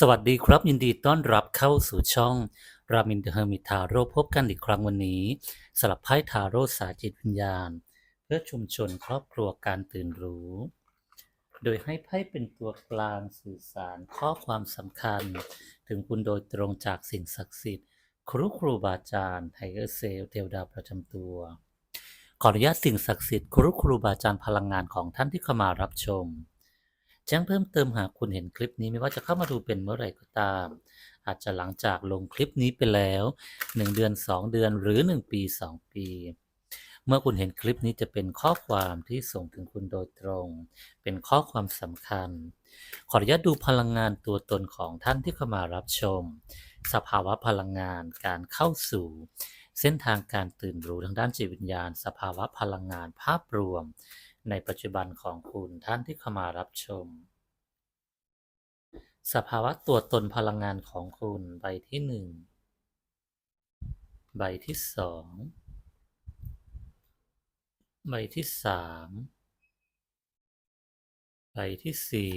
สวัสดีครับยินดีต้อนรับเข้าสู่ช่องรามินเดอะเฮอร์มิทาโร่พบกันอีกครั้งวันนี้สลับไพ่ทาโร่สาจิตวิญญาณ เพื่อชุมชนครอบครัวการตื่นรู้ โดยให้ไพ่เป็นตัวกลางสื่อสารข้อความสำคัญ ถึงคุณโดยตรงจากสิ่งศักดิ์สิทธิ์ ครูครูบาอาจารย์ไทเกอร์เซลเทวดาประจำตัว ขออนุญาตสิ่งศักดิ์สิทธิ์ครูครูบาอาจารย์พลังงานของท่านที่เข้ามารับชม แจ้งเพิ่มเติมหากคุณเห็นคลิปนี้ไม่ว่าจะเข้ามาดูเป็นเมื่อไหร่ก็ตาม อาจจะหลังจากลงคลิปนี้ไปแล้ว 1 เดือน 2 เดือนหรือ 1 ปี 2 ปี เมื่อคุณเห็นคลิปนี้จะเป็นข้อความที่ส่งถึงคุณโดยตรง เป็นข้อความสำคัญ ขออนุญาตดูพลังงานตัวตนของท่านที่เข้ามารับชม สภาวะพลังงานการเข้าสู่เส้นทางการตื่นรู้ทางด้านจิตวิญญาณ สภาวะพลังงานภาพรวม ในปัจจุบันของคุณท่านที่เข้ามารับชม สภาวะตัวตนพลังงานของคุณใบที่หนึ่งใบที่สองใบที่สามใบที่สี่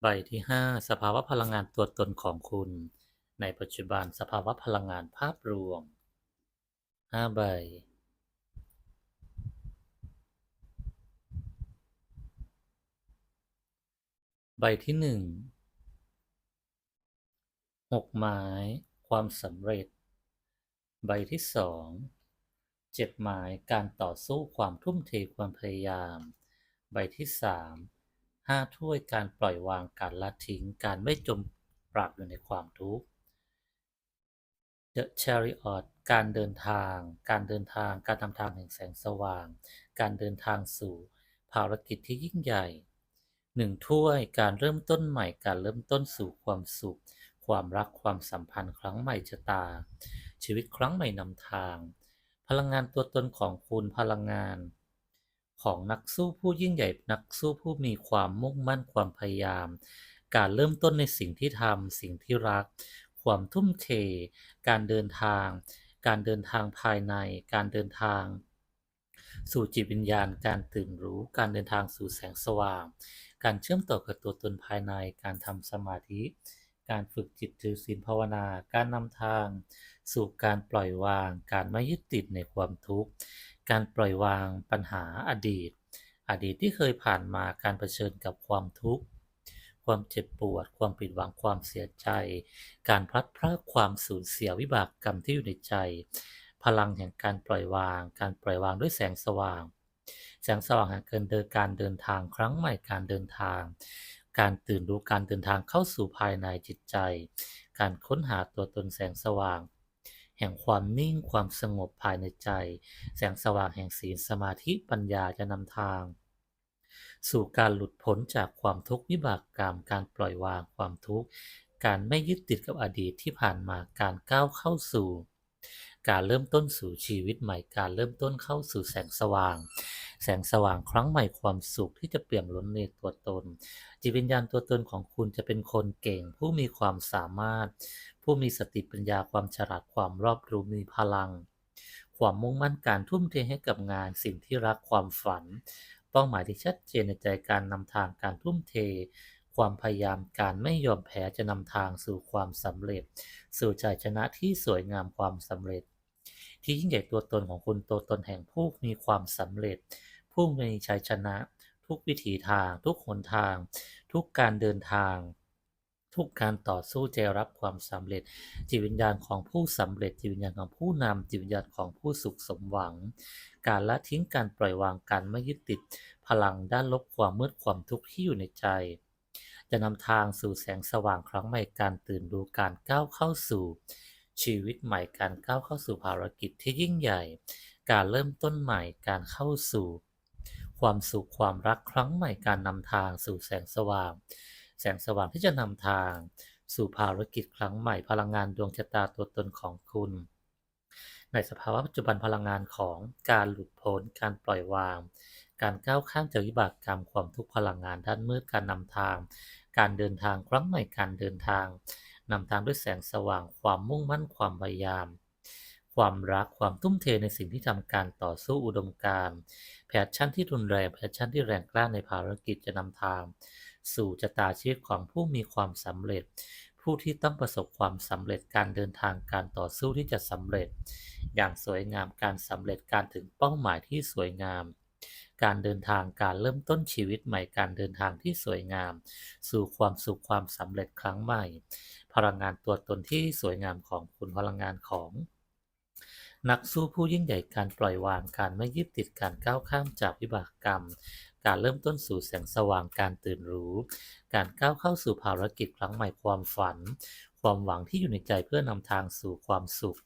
ใบที่ห้าสภาวะพลังงานตัวตนของคุณ ในปัจจุบันสภาวะพลังงานภาพรวมห้าใบ บที่หนึ่งหกไม้ความสำเร็จ ใบที่สองเจ็ดไม้การต่อสู้ความทุ่มเทความพยายาม ใบที่สามห้าถ้วยการปล่อยวางการละทิ้งการไม่จมปลักอยู่ในความทุกข์ The Chariot การเดินทาง การเดินทาง การทำทางแห่งแสงสว่าง การเดินทางสู่ภารกิจที่ยิ่งใหญ่ หนึ่งถ้วยการเริ่มต้นใหม่การเริ่มต้นสู่ความสุข ความรักความสัมพันธ์ครั้งใหม่ชะตา ชีวิตครั้งใหม่นำทาง พลังงานตัวตนของคุณพลังงาน ของนักสู้ผู้ยิ่งใหญ่นักสู้ผู้มีความมุ่งมั่นความพยายาม การเริ่มต้นในสิ่งที่ทำสิ่งที่รัก ความทุ่มเท การเดินทาง การเดินทางภายใน การเดินทาง สู่จิตวิญญาณ การตื่นรู้ การเดินทางสู่แสงสว่าง การเชื่อมต่อกับตัวตนภายใน การทำสมาธิ การฝึกจิตถือศีลภาวนา การนำทาง สู่การปล่อยวาง การไม่ยึดติดในความทุกข์ การปล่อยวางปัญหาอดีต อดีตที่เคยผ่านมาการเผชิญกับความทุกข์ ความเจ็บปวด ความผิดหวัง ความเสียใจ การพลัดพรากความสูญเสียวิบากกรรมที่อยู่ในใจ พลังแห่งการปล่อยวาง การปล่อยวางด้วยแสงสว่าง แสงสว่างแห่งการเดินการเดินทางครั้งใหม่การเดินทาง การตื่นรู้การเดินทางเข้าสู่ภายในจิตใจ การค้นหาตัวตนแสงสว่าง แห่งความนิ่งความสงบภายในใจ แสงสว่างแห่งศีลสมาธิปัญญาจะนำทาง สู่การหลุดพ้นจากความทุกข์วิบากกรรมการปล่อยวางความทุกข์การไม่ยึดติดกับอดีตที่ผ่านมาการก้าวเข้าสู่ การเริ่มต้นสู่ชีวิตใหม่การเริ่มต้นเข้าสู่แสงสว่าง แสงสว่างครั้งใหม่ความสุขที่จะเปี่ยมล้นในตัวตน จิตวิญญาณตัวตนของคุณจะเป็นคนเก่ง ผู้มีความสามารถ ผู้มีสติปัญญาความฉลาดความรอบรู้มีพลัง ความมุ่งมั่นการทุ่มเทให้กับงานสิ่งที่รักความฝัน เป้าหมายที่ชัดเจนในใจการนำทางการทุ่มเทความพยายามการไม่ยอมแพ้จะนำทางสู่ความสำเร็จ สู่ชัยชนะที่สวยงามความสำเร็จ ที่ยิ่งใหญ่ตัวตนของคุณตัวตนแห่งผู้มีความสำเร็จ ผู้มีชัยชนะ ทุกวิถีทาง ทุกหนทาง ทุกการเดินทาง ทุกการต่อสู้จะรับความสำเร็จ จิตวิญญาณของผู้สำเร็จ จิตวิญญาณของผู้นำจิตวิญญาณของผู้สุขสมหวัง การละทิ้งการปล่อยวางการไม่ยึดติดพลังด้านลบความมืดความทุกข์ที่อยู่ในใจจะนำทางสู่แสงสว่างครั้งใหม่การตื่นรู้การก้าวเข้าสู่ ชีวิตใหม่การก้าวเข้าสู่ภารกิจที่ยิ่งใหญ่ การเริ่มต้นใหม่การเข้าสู่ ความสุขความรักครั้งใหม่การนำทางสู่แสงสว่าง แสงสว่างที่จะนำทาง สู่ภารกิจครั้งใหม่พลังงานดวงชะตาตัวตนของคุณ ในสภาวะปัจจุบันพลังงานของการหลุดพ้นการปล่อยวาง การก้าวข้ามจากวิบากกรรมความทุกข์พลังงานด้านมืดการนำทาง การเดินทางครั้งใหม่การเดินทาง นำทางด้วยแสงสว่าง ความมุ่งมั่น ความพยายาม ความรัก ความทุ่มเทในสิ่งที่ทำการต่อสู้อุดมการณ์แพชชั่นที่รุนแรง แพชชั่นที่แรงกล้าในภารกิจจะนำทาง สู่ชะตาชีวิตของผู้มีความสำเร็จ ผู้ที่ต้องประสบความสำเร็จ การเดินทาง การต่อสู้ที่จะสำเร็จ อย่างสวยงาม การสำเร็จ การถึงเป้าหมายที่สวยงามการเดินทางการเริ่มต้นชีวิตใหม่การเดินทางที่สวยงาม สู่ความสุขความสำเร็จครั้งใหม่ พลังงานตัวตนที่สวยงามของคุณพลังงานของ นักสู้ผู้ยิ่งใหญ่การปล่อยวางการไม่ยึดติดการก้าวข้ามจากวิบากกรรม การเริ่มต้นสู่แสงสว่างการตื่นรู้ การก้าวเข้าสู่ภารกิจครั้งใหม่ความฝัน ความหวังที่อยู่ในใจเพื่อนำทางสู่ความสุข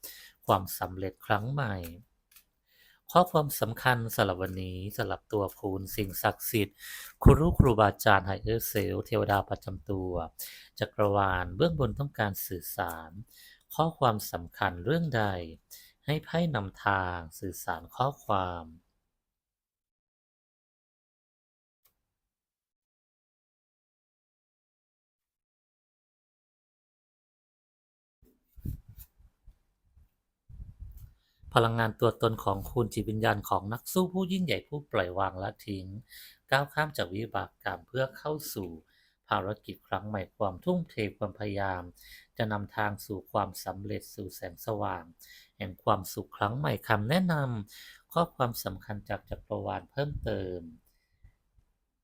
ความสำเร็จครั้งใหม่ ข้อความสำคัญสำหรับวันนี้สำหรับตัวคุณสิ่งศักดิ์สิทธิ์ครูรู้ครูบาอาจารย์ไฮเออร์เซลเทวดาประจำตัว จักรวาลเบื้องบนต้องการสื่อสาร ข้อความสำคัญเรื่องใด ให้ไพ่นำทางสื่อสารข้อความ พลังงานตัวตนของคุณจิตวิญญาณของนักสู้ผู้ยิ่งใหญ่ผู้ปล่อยวางและทิ้ง ก้าวข้ามจากวิบากกรรมเพื่อเข้าสู่ภารกิจครั้งใหม่ความทุ่มเทความพยายาม จะนำทางสู่ความสำเร็จสู่แสงสว่าง แห่งความสุขครั้งใหม่คำแนะนำข้อความสำคัญจากจักรวาลเพิ่มเติม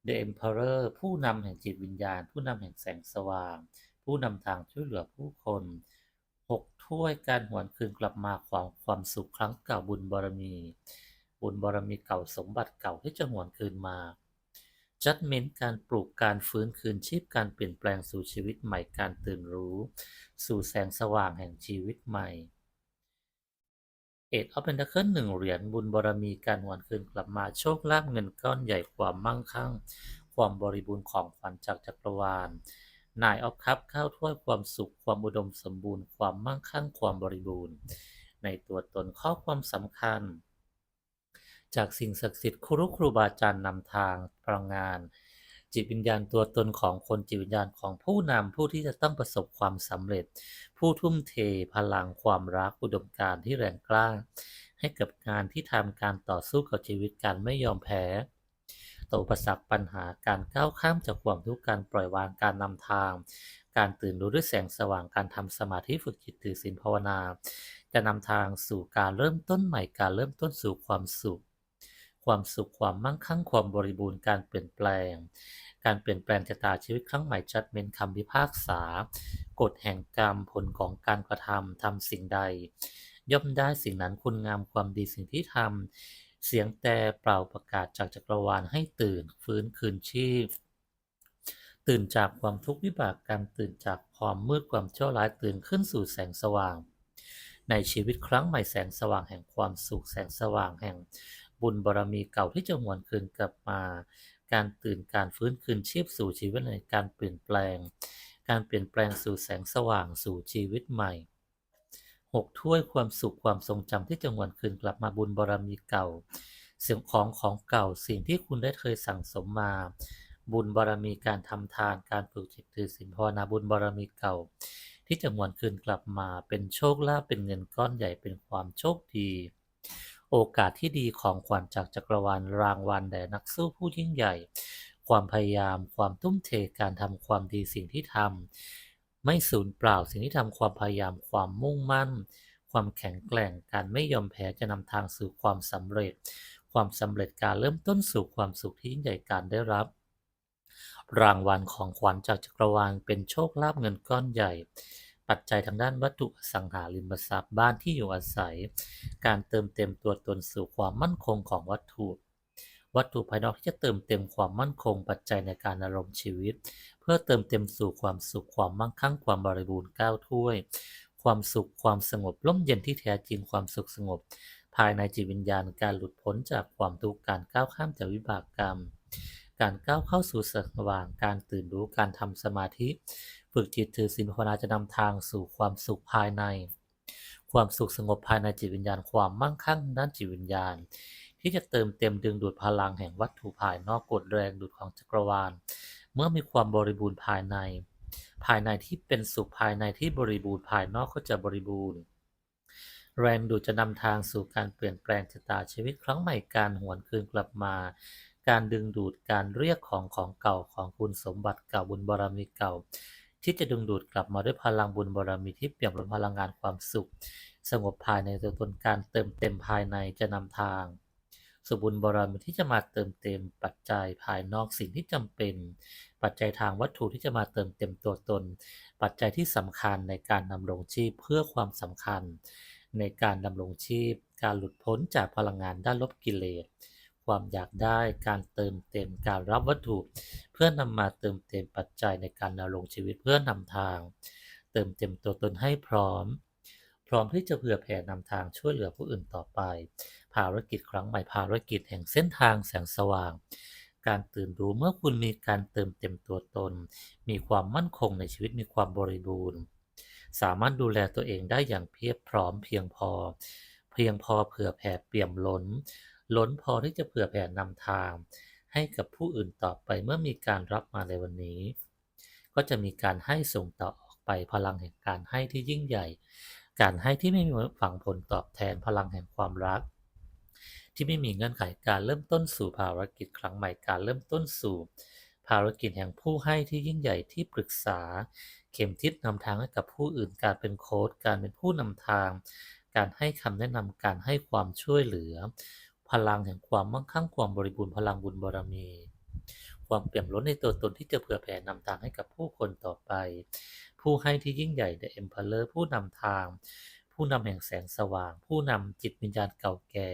The Emperor ผู้นำแห่งจิตวิญญาณ ผู้นำแห่งแสงสว่าง ผู้นำทางช่วยเหลือผู้คน ถ้วยการหวนคืนกลับมาความความสุขครั้งเก่าบุญบารมี บุญบารมีเก่าสมบัติเก่าที่จะหวนคืนมา Judgment การปลูกการฟื้นคืนชีพการเปลี่ยนแปลงสู่ชีวิตใหม่การตื่นรู้ สู่แสงสว่างแห่งชีวิตใหม่เอ็ดออฟเพนทาเคิลหนึ่งเหรียญบุญบารมีการหวนคืนกลับมาโชคลาภเงินก้อนใหญ่ความมั่งคั่ง ความบริบูรณ์ของขวัญจากจักรวาล นายออฟคัพเข้าถ้วยความสุขความอุดมสมบูรณ์ ความมั่งคั่งความบริบูรณ์ ในตัวตนข้อความสำคัญ จากสิ่งศักดิ์สิทธิ์ครูครูบาอาจารย์นำทางพลังงาน จิตวิญญาณตัวตนของคนจิตวิญญาณของผู้นำผู้ที่จะต้องประสบความสำเร็จ ผู้ทุ่มเทพลังความรักอุดมการที่แรงกล้า ให้กับงานที่ทำการต่อสู้กับชีวิตการไม่ยอมแพ้ ต่ออุปสรรคปัญหาการก้าวข้ามจากความทุกข์การปล่อยวางการนำทาง การตื่นรู้ด้วยแสงสว่างการทำสมาธิฝึกจิตถือศีลภาวนา จะนำทางสู่การเริ่มต้นใหม่การเริ่มต้นสู่ความสุข ความสุขความมั่งคั่งความบริบูรณ์การเปลี่ยนแปลง การเปลี่ยนแปลงชะตาชีวิตครั้งใหม่จัดเมนคำพิพากษากฎแห่งกรรมผลของการกระทำทำสิ่งใดย่อมได้สิ่งนั้นคุณงามความดีสิ่งที่ทำ เสียงแต่เปล่าประกาศจากจักรวาลให้ตื่นฟื้นคืนชีพ ตื่นจากความทุกข์วิบากกรรมตื่นจากความมืดความชั่วร้ายตื่นขึ้นสู่แสงสว่าง ในชีวิตครั้งใหม่แสงสว่างแห่งความสุขแสงสว่างแห่งบุญบารมีเก่าที่จะหวนคืนกลับมา การตื่นการฟื้นคืนชีพสู่ชีวิตในการเปลี่ยนแปลง การเปลี่ยนแปลงสู่แสงสว่างสู่ชีวิตใหม่ หกถ้วยความสุขความทรงจำที่จะหวนคืนกลับมาบุญบารมีเก่าสียงของของเก่าสิ่งที่คุณได้เคยสั่งสมมา บุญบารมีการทำทานการปลูกจิตถือศีลภาวนาบุญบารมีเก่า ที่จะหวนคืนกลับมาเป็นโชคลาภเป็นเงินก้อนใหญ่เป็นความโชคดี โอกาสที่ดีของขวัญจากจักรวาลรางวัลแด่นักสู้ผู้ยิ่งใหญ่ ความพยายามความทุ่มเทการทำความดีสิ่งที่ทำ ไม่สูญเปล่าสิ่งที่ทำความพยายามความมุ่งมั่น ความแข็งแกร่งการไม่ยอมแพ้จะนำทางสู่ความสำเร็จ ความสำเร็จการเริ่มต้นสู่ความสุขที่ยิ่งใหญ่การได้รับ รางวัลของขวัญจากจักรวาลเป็นโชคลาภเงินก้อนใหญ่ ปัจจัยทางด้านวัตถุสังหาริมทรัพย์บ้านที่อยู่อาศัย การเติมเต็มตัวตนสู่ความมั่นคงของวัตถุ วัตถุภายนอกที่จะเติมเต็มความมั่นคงปัจจัยในการดำรงชีวิต เพื่อเติมเต็มสู่ความสุขความมั่งคั่งความบริบูรณ์ก้าวถ้วย ความสุขความสงบร่มเย็นที่แท้จริงความสุขสงบ ภายในจิตวิญญาณการหลุดพ้นจากความทุกข์การก้าวข้ามจากวิบากกรรม การก้าวเข้าสู่สงสว่างการตื่นรู้การทำสมาธิ ฝึกจิตถือศีลภาวนาจะนำทางสู่ความสุขภายในความสุขสงบภายในจิตวิญญาณความมั่งคั่งด้านจิตวิญญาณ ที่จะเติมเต็มดึงดูดพลังแห่งวัตถุภายนอกกดแรงดูดของจักรวาล เมื่อมีความบริบูรณ์ภายใน ภายในที่เป็นสุขภายในที่บริบูรณ์ภายนอกก็จะบริบูรณ์ แรงดูดจะนำทางสู่การเปลี่ยนแปลงชะตาชีวิตครั้งใหม่การหวนคืนกลับมา การดึงดูดการเรียกของของเก่าของคุณสมบัติเก่าบุญบารมีเก่า ที่จะดึงดูดกลับมาด้วยพลังบุญบารมีที่เปี่ยมล้นพลังงานความสุข สงบภายในตัวตนการเติมเต็มภายในจะนำทาง สบุญบารมีที่จะมาเติมเต็มปัจจัยภายนอกสิ่งที่จำเป็น ปัจจัยทางวัตถุที่จะมาเติมเต็มตัวตน ปัจจัยที่สำคัญในการดำรงชีพเพื่อความสำคัญ ในการดำรงชีพ การหลุดพ้นจากพลังงานด้านลบกิเลสความอยากได้การเติมเต็มการรับวัตถุ เพื่อนำมาเติมเต็มปัจจัยในการดำรงชีวิตเพื่อนำทาง เติมเต็มตัวตนให้พร้อม พร้อมที่จะเผื่อแผ่นำทางช่วยเหลือผู้อื่นต่อไป ภารกิจครั้งใหม่ภารกิจแห่งเส้นทางแสงสว่าง การตื่นรู้เมื่อคุณมีการเติมเต็มตัวตน มีความมั่นคงในชีวิตมีความบริบูรณ์ สามารถดูแลตัวเองได้อย่างเพียบพร้อมเพียงพอ เพียงพอเผื่อแผ่เปี่ยมล้น ล้นพอที่จะเผื่อแผ่นำทาง ให้กับผู้อื่นต่อไปเมื่อมีการรับมาในวันนี้ ก็จะมีการให้ส่งต่อออกไปพลังแห่งการให้ที่ยิ่งใหญ่ การให้ที่ไม่มีฝังผลตอบแทนพลังแห่งความรัก ที่ไม่มีเงื่อนไขการเริ่มต้นสู่ภารกิจครั้งใหม่การเริ่มต้นสู่ ภารกิจแห่งผู้ให้ที่ยิ่งใหญ่ที่ปรึกษา เข็มทิศนำทางให้กับผู้อื่นการเป็นโค้ชการเป็นผู้นำทาง การให้คำแนะนำการให้ความช่วยเหลือ พลังแห่งความมั่งคั่งความบริบูรณ์พลังบุญบารมีความเปี่ยมล้นในตัวตนที่จะเผื่อแผ่นำทางให้กับผู้คนต่อไป ผู้ให้ที่ยิ่งใหญ่ The Emperor ผู้นำทาง ผู้นำแห่งแสงสว่าง ผู้นำจิตวิญญาณเก่าแก่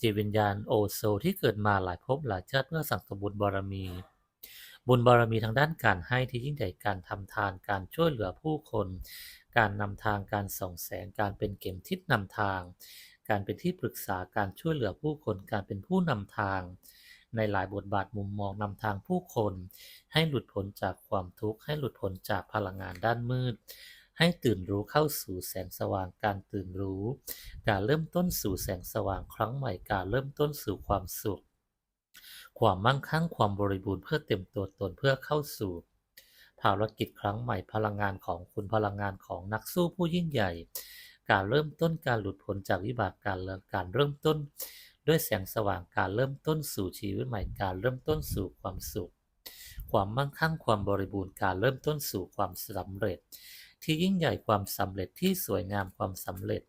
จิตวิญญาณโอโซที่เกิดมาหลายภพหลายชาติเมื่อสั่งสมบุญบารมี บุญบารมีทางด้านการให้ที่ยิ่งใหญ่การทำทานการช่วยเหลือผู้คน การนำทางการส่องแสงการเป็นเข็มทิศนำทาง การเป็นที่ปรึกษาการช่วยเหลือผู้คนการเป็นผู้นำทางในหลายบทบาทมุมมองนำทางผู้คน ให้หลุดพ้นจากความทุกข์ ให้หลุดพ้นจากพลังงานด้านมืด ให้ตื่นรู้เข้าสู่แสงสว่างการตื่นรู้ การเริ่มต้นสู่แสงสว่างครั้งใหม่การเริ่มต้นสู่ความสุข ความมั่งคั่งความบริบูรณ์เพื่อเต็มตัวตนเพื่อเข้าสู่ภารกิจครั้งใหม่พลังงานของคุณพลังงานของนักสู้ผู้ยิ่งใหญ่ การเริ่มต้นการหลุดพ้นจากวิบากการเริ่มการเริ่มต้น ด้วยแสงสว่างการเริ่มต้นสู่ชีวิตใหม่การเริ่มต้นสู่ความสุข ความมั่งคั่งความบริบูรณ์การเริ่มต้นสู่ความสำเร็จ ที่ยิ่งใหญ่ความสำเร็จที่สวยงามความสำเร็จ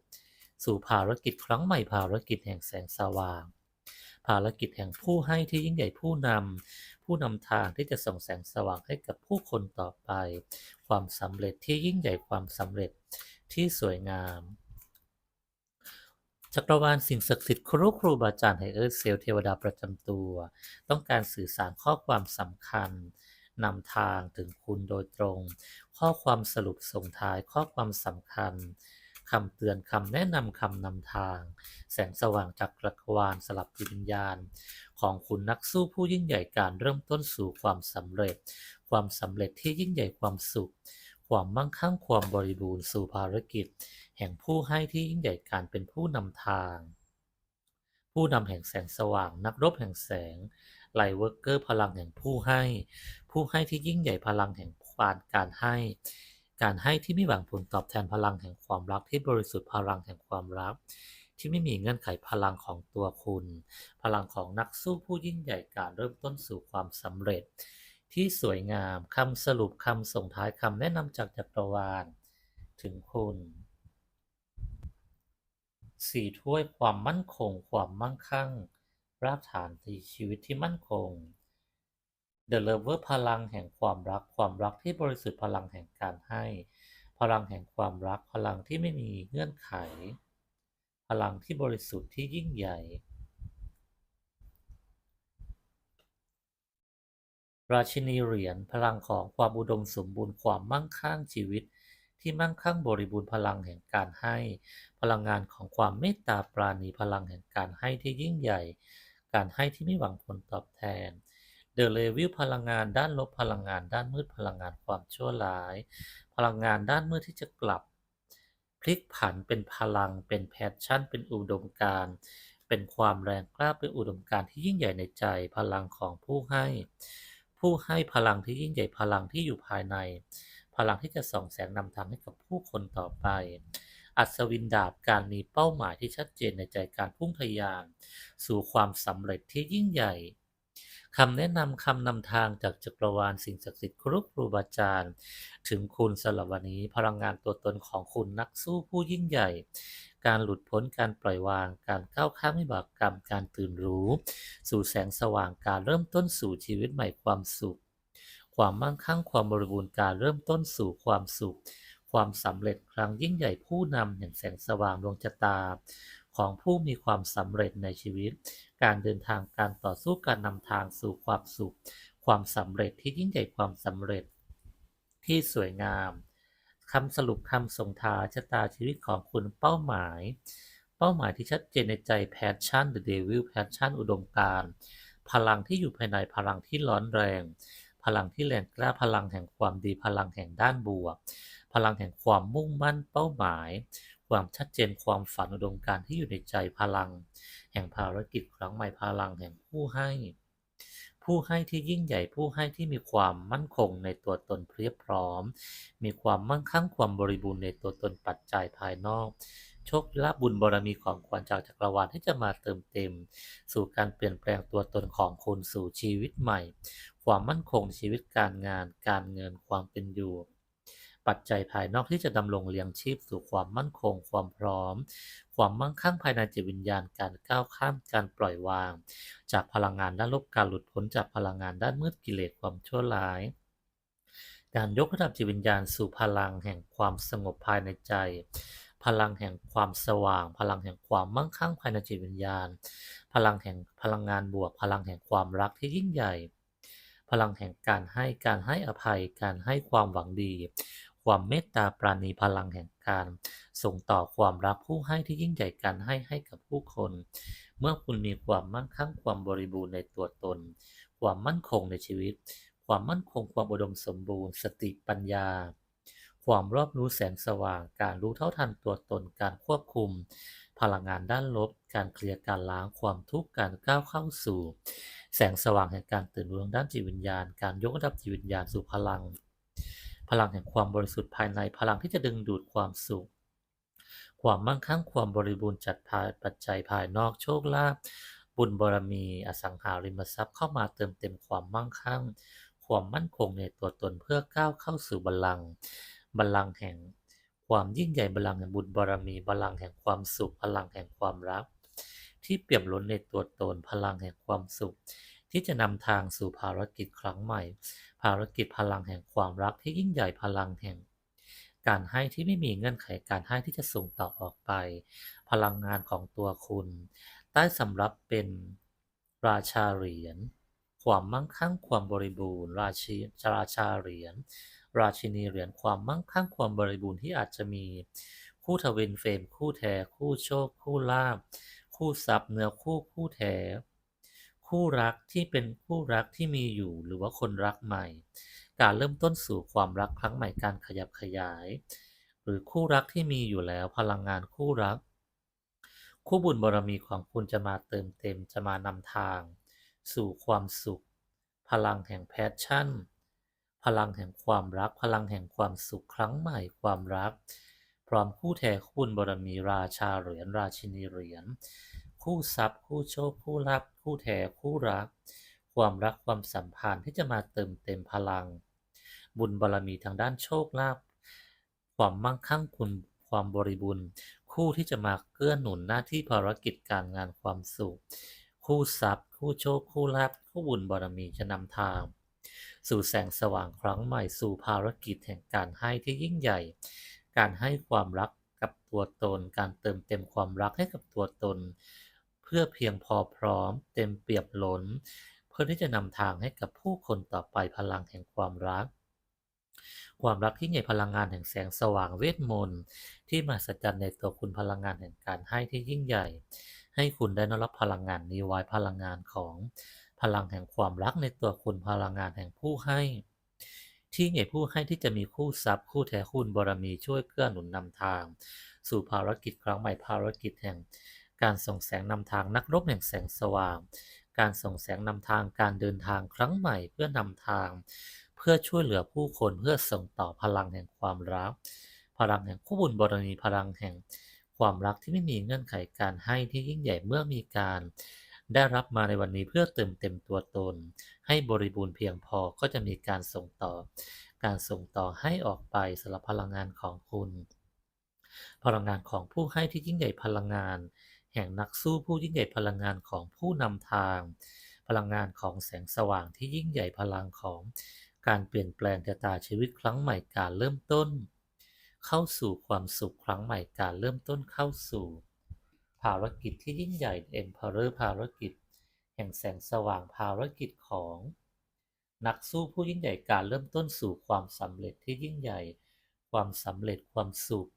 สู่ภารกิจครั้งใหม่ภารกิจแห่งแสงสว่าง ภารกิจแห่งผู้ให้ที่ยิ่งใหญ่ผู้นำผู้นำทางที่จะส่องแสงสว่างให้กับผู้คนต่อไป ความสำเร็จที่ยิ่งใหญ่ความสำเร็จที่สวยงามจักรวาลสิ่งศักดิ์สิทธิ์ครูครูบาอาจารย์ไฮเออร์เซลเทวดาประจำตัว ต้องการสื่อสารข้อความสำคัญนำทางถึงคุณโดยตรง ข้อความสรุปส่งท้าย ข้อความสำคัญคำเตือนคำแนะนำคำนำทาง แสงสว่างจากจักรวาลสลับจิตวิญญาณ ของคุณนักสู้ผู้ยิ่งใหญ่การเริ่มต้นสู่ความสำเร็จ ความสำเร็จที่ยิ่งใหญ่ความสุข ความมั่งคั่งความบริบูรณ์สู่ภารกิจ แห่งผู้ให้ที่ยิ่งใหญ่การเป็นผู้นำทาง ผู้นำแห่งแสงสว่างนักรบแห่งแสงไลเวอร์เกอร์พลังแห่งผู้ให้ ผู้ให้ที่ยิ่งใหญ่พลังแห่งามการให้ การให้ที่ไม่หวังผลตอบแทนพลังแห่งความรักที่บริสุทธิ์พลังแห่งความรัก ที่ไม่มีเงื่อนไขพลังของตัวคุณ พลังของนักสู้ผู้ยิ่งใหญ่การเริ่มต้นสู่ความสำเร็จ ที่สวยงามคำสรุปคำส่งท้ายคำแนะนำจากจักรวาล ถึงคุณสี่ถ้วยความมั่นคง ความมั่งคั่ง รากฐานที่ชีวิตที่มั่นคง The Lover พลังแห่งความรัก ความรักที่บริสุทธิ์พลังแห่งการให้ พลังแห่งความรัก พลังที่ไม่มีเงื่อนไข พลังที่บริสุทธิ์ที่ยิ่งใหญ่ ราชินีเหรียญพลังของความอุดมสมบูรณ์ความมั่งคั่งชีวิต ที่มั่งคั่งบริบูรณ์พลังแห่งการให้ พลังงานของความเมตตาปราณีพลังแห่งการให้ที่ยิ่งใหญ่ การให้ที่ไม่หวังผลตอบแทน เดอะเลวิลพลังงานด้านลบพลังงานด้านมืดพลังงานความชั่วร้าย พลังงานด้านมืดที่จะกลับ พลิกผันเป็นพลังเป็นแพชชั่น เป็นอุดมการณ์เป็นความแรงกล้าเป็นอุดมการณ์ที่ยิ่งใหญ่ในใจ พลังของผู้ให้ ผู้ให้พลังที่ยิ่งใหญ่พลังที่อยู่ภายใน พลังที่จะส่องแสงนำทางให้กับผู้คนต่อไปอัศวินดาบการมีเป้าหมายที่ชัดเจนในใจการพุ่งทะยาน สู่ความสำเร็จที่ยิ่งใหญ่ คำแนะนำคำนำทางจากจักรวาลสิ่งศักดิ์สิทธิ์ครูครูบาอาจารย์ ถึงคุณสำหรับวันนี้พลังงานตัวตนของคุณนักสู้ผู้ยิ่งใหญ่ การหลุดพ้นการปล่อยวาง การก้าวข้ามวิบากกรรม การตื่นรู้ สู่แสงสว่างการเริ่มต้นสู่ชีวิตใหม่ความสุข ความมั่งคั่งความบริบูรณ์การเริ่มต้นสู่ความสุขความสำเร็จครั้งยิ่งใหญ่ผู้นำแห่งแสงสว่างดวงชะตา ของผู้มีความสำเร็จในชีวิต การเดินทางการต่อสู้การนำทางสู่ความสุข ความสำเร็จที่ยิ่งใหญ่ความสำเร็จ ที่สวยงามคำสรุปคำส่งท้ายชะตาชีวิตของคุณเป้าหมาย เป้าหมายที่ชัดเจนในใจ passion the devil passion อุดมการพลังที่อยู่ภายในพลังที่ร้อนแรง พลังที่แรงกล้าพลังแห่งความดีพลังแห่งด้านบวก พลังแห่งความมุ่งมั่นเป้าหมาย ความชัดเจนความฝันอุดมการที่อยู่ในใจพลัง แห่งภารกิจครั้งใหม่พลังแห่งผู้ให้ ผู้ให้ที่ยิ่งใหญ่ผู้ให้ที่มีความมั่นคงในตัวตนเพียบพร้อม มีความมั่งคั่งความบริบูรณ์ในตัวตนปัจจัยภายนอกโชคลาภบุญบารมีของขวัญจากจักรวาลที่จะมาเติมเต็ม สู่การเปลี่ยนแปลงตัวตนของคุณสู่ชีวิตใหม่ ความมั่นคงชีวิตการงาน การเงินความเป็นอยู่ ปัจจัยภายนอกที่จะดำรงเลี้ยงชีพสู่ความมั่นคง ความพร้อม ความมั่งคั่งภายในจิตวิญญาณการก้าวข้ามการปล่อยวาง จากพลังงานด้านลบการหลุดพ้นจากพลังงานด้านมืดกิเลสความชั่วร้าย การยกระดับจิตวิญญาณสู่พลังแห่งความสงบภายในใจพลังแห่งความสว่าง พลังแห่งความมั่งคั่งภายในจิตวิญญาณ พลังแห่งพลังงานบวก พลังแห่งความรักที่ยิ่งใหญ่ พลังแห่งการให้การให้อภัย การให้ความหวังดี ความเมตตาปราณีพลังแห่งการส่งต่อความรักผู้ให้ที่ยิ่งใหญ่การให้ให้กับผู้คน เมื่อคุณมีความมั่งคั่งความบริบูรณ์ในตัวตน ความมั่นคงในชีวิต ความมั่นคงความอุดมสมบูรณ์ สติปัญญา ความรอบรู้แสงสว่าง การรู้เท่าทันตัวตน การควบคุม พลังงานด้านลบ การเคลียร์การล้างความทุกข์การก้าวเข้าสู่ แสงสว่างแห่งการตื่นรู้ทางด้านจิตวิญญาณ การยกระดับจิตวิญญาณสู่พลัง พลังแห่งความบริสุทธิ์ภายในพลังที่จะดึงดูดความสุข ความมั่งคั่งความบริบูรณ์จัดภายปัจจัยภายนอกโชคลาภบุญบารมีอสังหาริมทรัพย์เข้ามาเติมเต็มความมั่งคั่ง ความมั่นคงในตัวตนเพื่อก้าวเข้าสู่บัลลังก์บัลลังก์แห่งความยิ่งใหญ่บัลลังก์แห่งบุญบารมีบัลลังก์แห่งความสุขพลังแห่งความรัก ที่เปี่ยมล้นในตัวตนพลังแห่งความสุข ที่จะนำทางสู่ภารกิจครั้งใหม่ ภารกิจพลังแห่งความรักที่ยิ่งใหญ่พลังแห่ง การให้ที่ไม่มีเงื่อนไขการให้ที่จะส่งต่อออกไป พลังงานของตัวคุณ ใต้สำรับเป็นราชาเหรียญความมั่งคั่งความบริบูรณ์ ราชีราชาเหรียญราชินีเหรียญความมั่งคั่งความบริบูรณ์ที่อาจจะมี คู่ทวินเฟรมคู่แท้คู่โชค คู่ลาภคู่ทรัพย์เนื้อคู่คู่แท้ คู่รักที่เป็นคู่รักที่มีอยู่หรือว่าคนรักใหม่ การเริ่มต้นสู่ความรักครั้งใหม่การขยับขยาย หรือคู่รักที่มีอยู่แล้วพลังงานคู่รัก คู่บุญบารมีของคุณจะมาเติมเต็มจะมานำทาง สู่ความสุข พลังแห่งแพชชั่น พลังแห่งความรัก พลังแห่งความสุขครั้งใหม่ความรัก พร้อมคู่แท้คู่บุญบารมีราชาเหรียญราชินีเหรียญ คู่ทรัพย์ คู่โชค คู่ลับ คู่แท้คู่รัก ความรักความสัมพันธ์ที่จะมาเติมเต็มพลัง บุญบารมีทางด้านโชคลาภความมั่งคั่งคุณความบริบูรณ์ คู่ที่จะมาเกื้อหนุนหน้าที่ภารกิจการงานความสุข คู่ทรัพย์ คู่โชค คู่ลาภคู่บุญบารมีจะนำทาง สู่แสงสว่างครั้งใหม่สู่ภารกิจแห่งการให้ที่ยิ่งใหญ่ การให้ความรักกับตัวตน การเติมเต็มความรักให้กับตัวตน พื่อเพียงพอพร้อม เต็มเปี่ยมล้น เพื่อที่จะนำทางให้กับผู้คนต่อไปพลังแห่งความรัก ความรักที่ใหญ่พลังงานแห่งแสงสว่างเวทมนต์ที่มหัศจรรย์ในตัวคุณพลังงานแห่งการให้ที่ยิ่งใหญ่ ให้คุณได้นรับพลังงานนี้ไว้พลังงานของพลังแห่งความรักในตัวคุณพลังงานแห่งผู้ให้ ที่ใหญ่ผู้ให้ที่จะมีคู่ทรัพย์คู่แท้คุณบารมีช่วยเกื้อหนุนนำทาง สู่ภารกิจครั้งใหม่ภารกิจแห่ง การส่งแสงนำทางนักรบแห่งแสงสว่าง การส่งแสงนำทางการเดินทางครั้งใหม่เพื่อนำทาง เพื่อช่วยเหลือผู้คนเพื่อส่งต่อพลังแห่งความรัก พลังแห่งคู่บุญบารมีพลังแห่งความรักที่ไม่มีเงื่อนไขการให้ที่ยิ่งใหญ่เมื่อมีการ ได้รับมาในวันนี้เพื่อเติมเต็มตัวตน ให้บริบูรณ์เพียงพอก็จะมีการส่งต่อ การส่งต่อให้ออกไปสำหรับพลังงานของคุณ พลังงานของผู้ให้ที่ยิ่งใหญ่พลังงาน แห่งนักสู้ผู้ยิ่งใหญ่พลังงานของผู้นำทาง พลังงานของแสงสว่างที่ยิ่งใหญ่พลังของการเปลี่ยนแปลงชะตาชีวิตครั้งใหม่การเริ่มต้น เข้าสู่ความสุขครั้งใหม่การเริ่มต้นเข้าสู่ ภารกิจที่ยิ่งใหญ่ Emperor ภารกิจ แห่งแสงสว่างภารกิจของ นักสู้ผู้ยิ่งใหญ่การเริ่มต้นสู่ความสำเร็จที่ยิ่งใหญ่ ความสำเร็จความสุข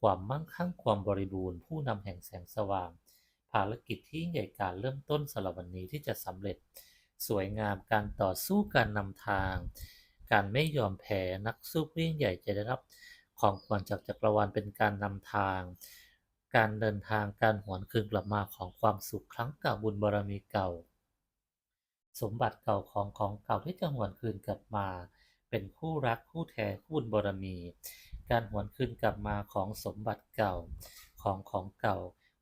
ความมั่งคั่งความบริบูรณ์ผู้นำแห่งแสงสว่าง ภารกิจที่ใหญ่การเริ่มต้นสำหรับวันนี้ที่จะสำเร็จ สวยงามการต่อสู้การนำทาง การไม่ยอมแพ้นักสู้ผู้ยิ่งใหญ่จะได้รับ ของขวัญจากจักรวาลเป็นการนำทาง การเดินทางการหวนคืนกลับมาของความสุขครั้งเก่าบุญบารมีเก่า สมบัติเก่าของของเก่าที่จะหวนคืนกลับมา เป็นคู่รักคู่แท้คู่บุญบารมี การหวนคืนกลับมาของสมบัติเก่าของของเก่า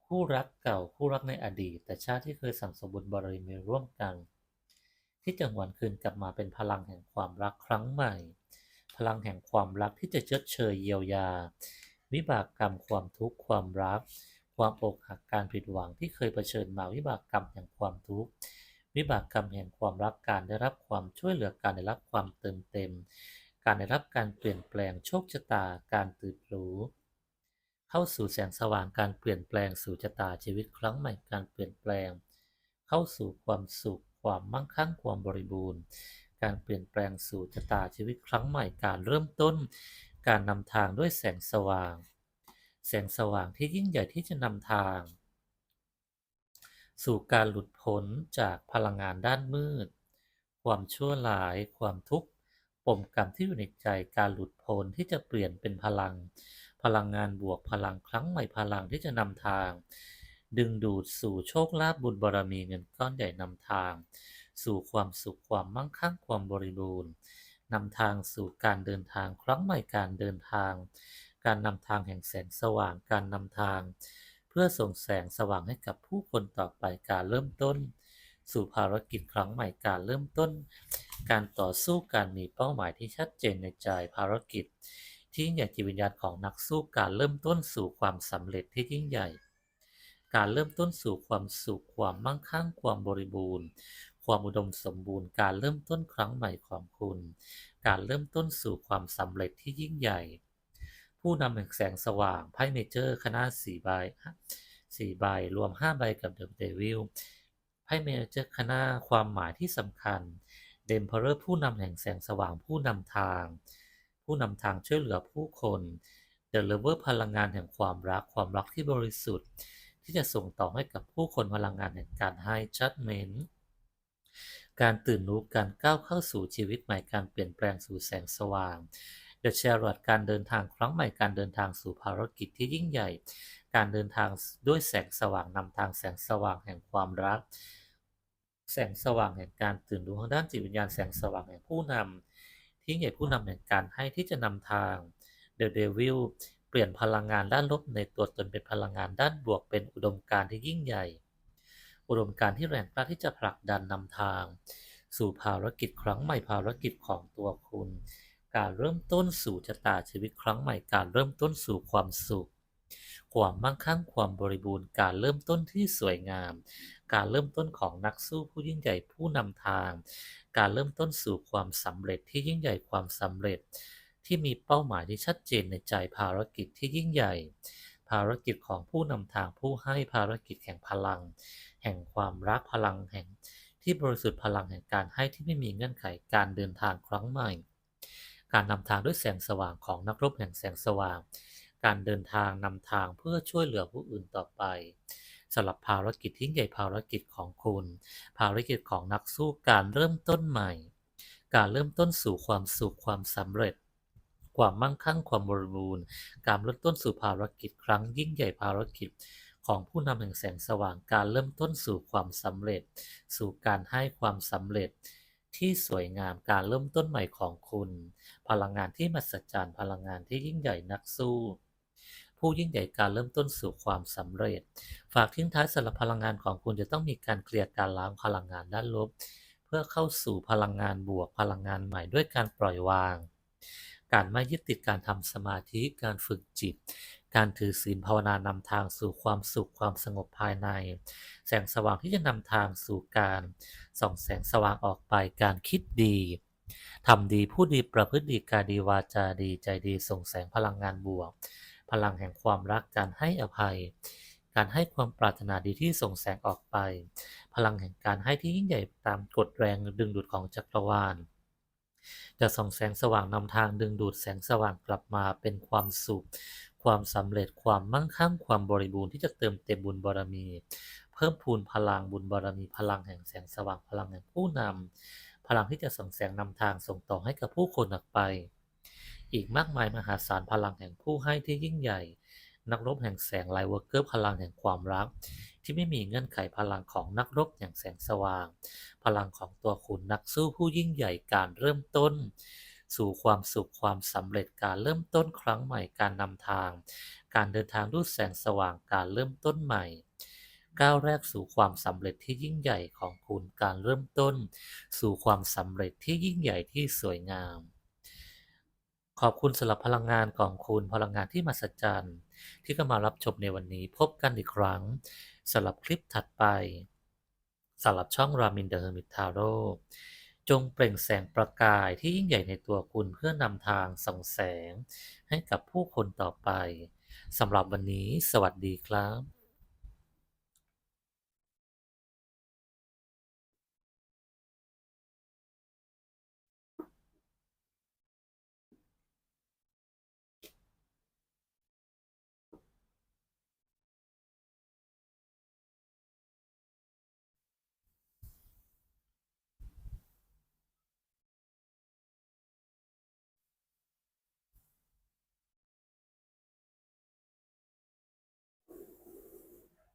คู่รักเก่าคู่รักในอดีต แต่ชาติที่เคยสั่งสมบุญบารมีร่วมกัน ที่จะหวนคืนกลับมาเป็นพลังแห่งความรักครั้งใหม่ พลังแห่งความรักที่จะชดเชยเยียวยา วิบากกรรมความทุกข์ความรัก ความอกหักการผิดหวังที่เคยเผชิญมาวิบากกรรมแห่งความทุกข์วิบากกรรมแห่งความรักการได้รับความช่วยเหลือการได้รับความเติมเต็ม การได้รับการเปลี่ยนแปลงโชคชะตาการตื่นรู้ เข้าสู่แสงสว่างการเปลี่ยนแปลงสู่ชะตาชีวิตครั้งใหม่การเปลี่ยนแปลง เข้าสู่ความสุขความมั่งคั่งความบริบูรณ์ การเปลี่ยนแปลงสู่ชะตาชีวิตครั้งใหม่การเริ่มต้น การนำทางด้วยแสงสว่าง แสงสว่างที่ยิ่งใหญ่ที่จะนำทาง สู่การหลุดพ้นจากพลังงานด้านมืด ความชั่วร้าย ความทุกข์ ปมกรรมที่อยู่ในใจการหลุดพ้นที่จะเปลี่ยนเป็นพลัง พลังงานบวกพลังครั้งใหม่พลังที่จะนำทาง ดึงดูดสู่โชคลาภบุญบารมีเงินก้อนใหญ่นำทาง สู่ความสุขความมั่งคั่งความบริบูรณ์นำทางสู่การเดินทางครั้งใหม่การเดินทาง การนำทางแห่งแสงสว่างการนำทาง เพื่อส่งแสงสว่างให้กับผู้คนต่อไปการเริ่มต้น สู่ภารกิจครั้งใหม่การเริ่มต้น การต่อสู้การมีเป้าหมายที่ชัดเจนในใจภารกิจ ที่ยิ่งใหญ่จิตวิญญาณของนักสู้การเริ่มต้นสู่ความสำเร็จที่ยิ่งใหญ่ การเริ่มต้นสู่ความสุขความมั่งคั่งความบริบูรณ์ ความอุดมสมบูรณ์การเริ่มต้นครั้งใหม่ของคุณ การเริ่มต้นสู่ความสำเร็จที่ยิ่งใหญ่ ผู้นำแห่งแสงสว่างไพ่เมเจอร์คณะสี่ใบสี่ใบรวมห้าใบกับเดอะเดวิล ไพ่เมเจอร์คณะความหมายที่สำคัญ เดมเพอร์ผู้นำแห่งแสงสว่างผู้นำทาง ผู้นำทางช่วยเหลือผู้คนเดลเวอร์พลังงานแห่งความรักความรักที่บริสุทธิ์ ที่จะส่งต่อให้กับผู้คนพลังงานแห่งการให้จัดเมนการตื่นรู้การก้าวเข้าสู่ชีวิตใหม่การเปลี่ยนแปลงสู่แสงสว่างเดอะแชร์รอดการเดินทางครั้งใหม่การเดินทางสู่ภารกิจที่ยิ่งใหญ่ การเดินทางด้วยแสงสว่างนำทางแสงสว่างแห่งความรัก แสงสว่างแห่งการตื่นรู้ทางด้านจิตวิญญาณแสงสว่างแห่งผู้นำที่ใหญ่ผู้นำแห่งการให้ที่จะนำทางเดอะเดวิลเปลี่ยนพลังงานด้านลบในตัวตนเป็นพลังงานด้านบวกเป็นอุดมการณ์ที่ยิ่งใหญ่ อุดมการณ์ที่แรงกล้าที่จะผลักดันนำทาง สู่ภารกิจครั้งใหม่ภารกิจของตัวคุณ การเริ่มต้นสู่ชะตาชีวิตครั้งใหม่การเริ่มต้นสู่ความสุข ความมั่งคั่งความบริบูรณ์การเริ่มต้นที่สวยงาม การเริ่มต้นของนักสู้ผู้ยิ่งใหญ่ผู้นำทาง การเริ่มต้นสู่ความสำเร็จที่ยิ่งใหญ่ความสำเร็จ ที่มีเป้าหมายที่ชัดเจนในใจภารกิจที่ยิ่งใหญ่ ภารกิจของผู้นำทางผู้ให้ภารกิจแห่งพลัง แห่งความรักพลังแห่งที่บริสุทธิ์พลังแห่งการให้ที่ไม่มีเงื่อนไขการเดินทางครั้งใหม่ การนำทางด้วยแสงสว่างของนักรบแห่งแสงสว่าง การเดินทางนำทางเพื่อช่วยเหลือผู้อื่นต่อไปสำหรับภารกิจที่ยิ่งใหญ่ภารกิจของคุณ ภารกิจของนักสู้การเริ่มต้นใหม่ การเริ่มต้นสู่ความสุขความสำเร็จ ความมั่งคั่งความบริบูรณ์ การเริ่มต้นสู่ภารกิจครั้งยิ่งใหญ่ภารกิจของผู้นำแห่งแสงสว่างการเริ่มต้นสู่ความสำเร็จ สู่การให้ความสำเร็จ ที่สวยงามการเริ่มต้นใหม่ของคุณ พลังงานที่มหัศจรรย์พลังงานที่ยิ่งใหญ่นักสู้ ผู้ยิ่งใหญ่การเริ่มต้นสู่ความสำเร็จ ฝากทิ้งท้ายสำหรับพลังงานของคุณจะต้องมีการเคลียร์การล้างพลังงานด้านลบ เพื่อเข้าสู่พลังงานบวกพลังงานใหม่ด้วยการปล่อยวาง การไม่ยึดติดการทำสมาธิการฝึกจิต การถือศีลภาวนานำทางสู่ความสุขความสงบภายใน แสงสว่างที่จะนำทางสู่การส่องแสงสว่างออกไปการคิดดีทำดีพูดดีประพฤติดีกายดีวาจาดีใจดีส่งแสงพลังงานบวก พลังแห่งความรักการให้อภัย การให้ความปรารถนาดีที่ส่งแสงออกไป พลังแห่งการให้ที่ยิ่งใหญ่ตามกฎแรงดึงดูดของจักรวาลจะส่องแสงสว่างนำทางดึงดูดแสงสว่างกลับมาเป็นความสุข ความสำเร็จความมั่งคั่งความบริบูรณ์ที่จะเติมเต็มบุญบารมี เพิ่มพูนพลังบุญบารมีพลังแห่งแสงสว่างพลังแห่งผู้นำพลังที่จะส่องแสงนำทางส่งต่อให้กับผู้คนออกไป อีกมากมายมหาศาลพลังแห่งผู้ให้ที่ยิ่งใหญ่ นักรบแห่งแสงไลเวอร์เกอร์พลังแห่งความรัก ที่ไม่มีเงื่อนไขพลังของนักรบอย่างแสงสว่าง พลังของตัวคุณนักสู้ผู้ยิ่งใหญ่การเริ่มต้น สู่ความสุขความสำเร็จการเริ่มต้นครั้งใหม่การนำทาง การเดินทางด้วยแสงสว่างการเริ่มต้นใหม่ก้าวแรกสู่ความสำเร็จที่ยิ่งใหญ่ของคุณการเริ่มต้น สู่ความสำเร็จที่ยิ่งใหญ่ที่สวยงาม ขอบคุณสำหรับพลังงานของคุณพลังงานที่มหัศจรรย์ ที่ก็มารับชมในวันนี้พบกันอีกครั้งสำหรับคลิปถัดไปสำหรับช่องรามินเดอร์มิทาโร่จงเปล่งแสงประกายที่ยิ่งใหญ่ในตัวคุณเพื่อนำทางส่องแสง ให้กับผู้คนต่อไปสำหรับวันนี้ สวัสดีครับ